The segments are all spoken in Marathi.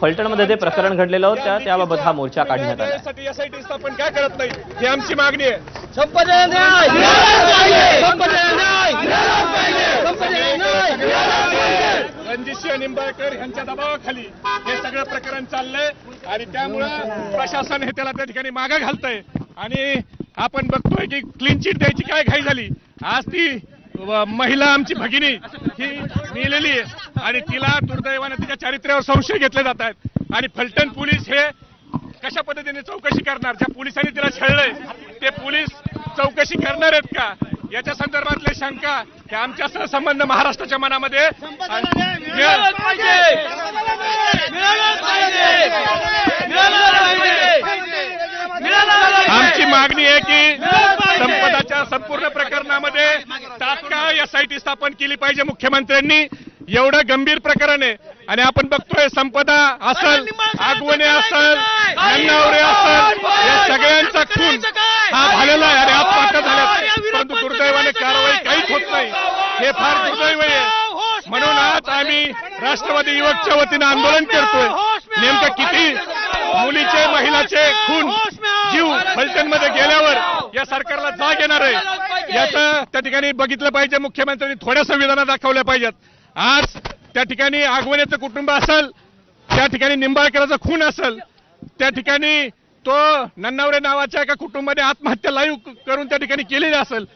फलटणमध्ये जे प्रकरण घडलेलं होतं त्याबाबत हा मोर्चा काढण्यात आला. यासाठी एसआयटी स्थापन काय करत नाही? ही आमची मागणी आहे. रणजितसिंह निंबाळकर यांच्या दबावाखाली हे सगळं प्रकरण चाललंय आणि त्यामुळं प्रशासन हे त्याला त्या ठिकाणी मागं घालतंय. आणि आपण बघतोय की क्लीन चिट द्यायची काय घाई झाली. आज ती महिला आमची भगिनी ही मेलेली आहे. आणि तिला दुर्दैवाने तिच्या चारित्र्यावर संशय घेतले जात आहेत. आणि फलटण पोलीस हे कशा पद्धतीने चौकशी करणार? ज्या पोलिसांनी तिला छळलंय ते पोलीस चौकशी करणार आहेत का? याच्या संदर्भातले शंका हे आमच्या सहसंबंध महाराष्ट्राच्या मनामध्ये मिळालं आमची मागणी आहे की संपदाच्या संपूर्ण प्रकरणामध्ये तात्काळ एसआयटी स्थापन केली पाहिजे मुख्यमंत्र्यांनी. एवढं गंभीर प्रकरण आहे. आणि आपण बघतोय संपदा असल आगवणे असल नन्नावरे असल या सगळ्यांचा खून हा झालेला आहे. आणि आत्महत्या झाल्या परंतु दुर्दैवाने कारवाई काहीच होत नाही. हे फार दुर्दैव आहे. म्हणून आज आम्ही राष्ट्रवादी युवकच्या वतीनं आंदोलन करतोय. नेमकं किती मुलीचे महिलाचे खून जीव फलटणमध्ये गेल्यावर या सरकारला जाग येणार आहे. याचं त्या ठिकाणी बघितलं पाहिजे मुख्यमंत्र्यांनी थोड्या संविधानात दाखवल्या पाहिजेत. आज त्या ठिकाणी आगवण्याचं कुटुंब असेल त्या ठिकाणी निंबाळकराचा खून असेल त्या ठिकाणी तो नन्नावरे नावाच्या एका कुटुंबाने आत्महत्या लाईव्ह करून त्या ठिकाणी केलेली असेल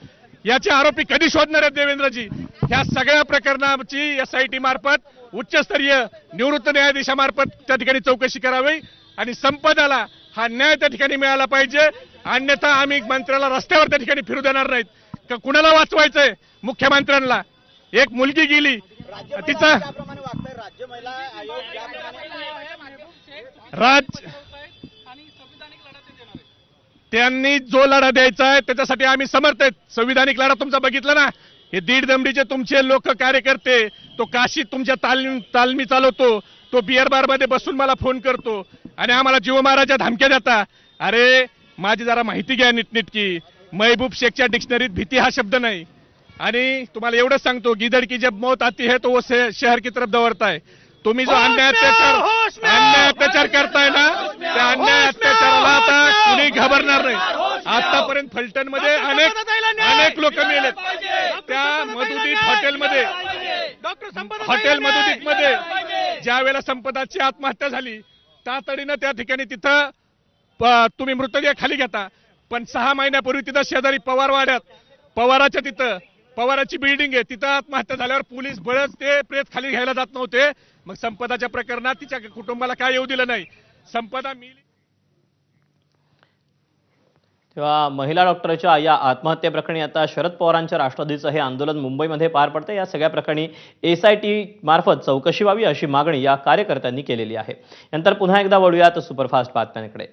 याचे आरोपी कधी शोधणार आहेत देवेंद्रजी? ह्या सगळ्या प्रकरणाची एस आय मार्फत उच्चस्तरीय निवृत्त न्यायाधीशामार्फत त्या ठिकाणी चौकशी करावी आणि संपदाला हा न्याय त्या ठिकाणी मिळाला पाहिजे. अन्यथा आम्ही मंत्र्याला रस्त्यावर त्या ठिकाणी फिरू देणार नाहीत. का कुणाला वाचवायचंय मुख्यमंत्र्यांना? एक मुलगी गेली. तिचा राज त्यांनी जो लढा द्यायचा आहे त्याच्यासाठी आम्ही समर्थ आहेत. संविधानिक लढा तुमचा बघितला ना? हे दीड दमडीचे तुमचे लोक कार्यकर्ते तो काशी तुमच्या तालमी तालमी चालवतो तो बिअर बारमध्ये बसून मला फोन करतो. आणि आम्हाला जीव महाराजा धमक्या देता. अरे माझी जरा माहिती घ्या नीटनीटकी. महबूब शेखच्या डिक्शनरीत भीती हा शब्द नाही. आणि तुम्हाला एवढंच सांगतो गिदड़ की जब मौत आती है तो वो शहर की तरफ दौड़ता है. तुम्ही जो अन्याय अत्याचार अन्याय अत्याचार करताय ना त्या अन्याय अत्याचाराला आता कुणी घाबरणार नाही. आतापर्यंत फलटणमध्ये अनेक अनेक लोक मेलेत. त्या मधुदीप हॉटेलमध्ये हॉटेल मधुदीपमध्ये ज्या वेळेला संपदाची आत्महत्या झाली तातडीनं त्या ठिकाणी तिथं तुम्ही मृतदेह खाली घेता. पण सहा महिन्यापूर्वी तिथं शेजारी पवारवाड्यात पवाराच्या तिथं पवाराची बिल्डिंग आहे. तिथं आत्महत्या झाल्यावर पोलीस बळच ते प्रेत खाली घ्यायला जात नव्हते. मग संपदाच्या प्रकरणात तिच्या कुटुंबाला काय येऊ दिलं नाही. संपदा मिली तेव्हा महिला डॉक्टरच्या या आत्महत्येप्रकरणी आता शरद पवारांच्या राष्ट्रवादीचं हे आंदोलन मुंबईमध्ये पार पडतं या सगळ्या प्रकरणी एस आय टी मार्फत चौकशी व्हावी अशी मागणी या कार्यकर्त्यांनी केलेली आहे. नंतर पुन्हा एकदा वळूयात सुपरफास्ट बातम्यांकडे.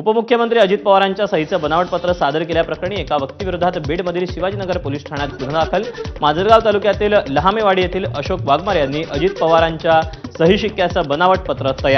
उपमुख्यमंत्री अजित पवारांच्या सहीचं बनावटपत्र सादर केल्याप्रकरणी एका व्यक्तीविरोधात बीडमधील शिवाजीनगर पोलीस ठाण्यात गुन्हा दाखल. माजलगाव तालुक्यातील लहामेवाडी येथील अशोक वाघमारे यांनी अजित पवारांच्या सही शिक्क्याचं बनावट पत्र तयार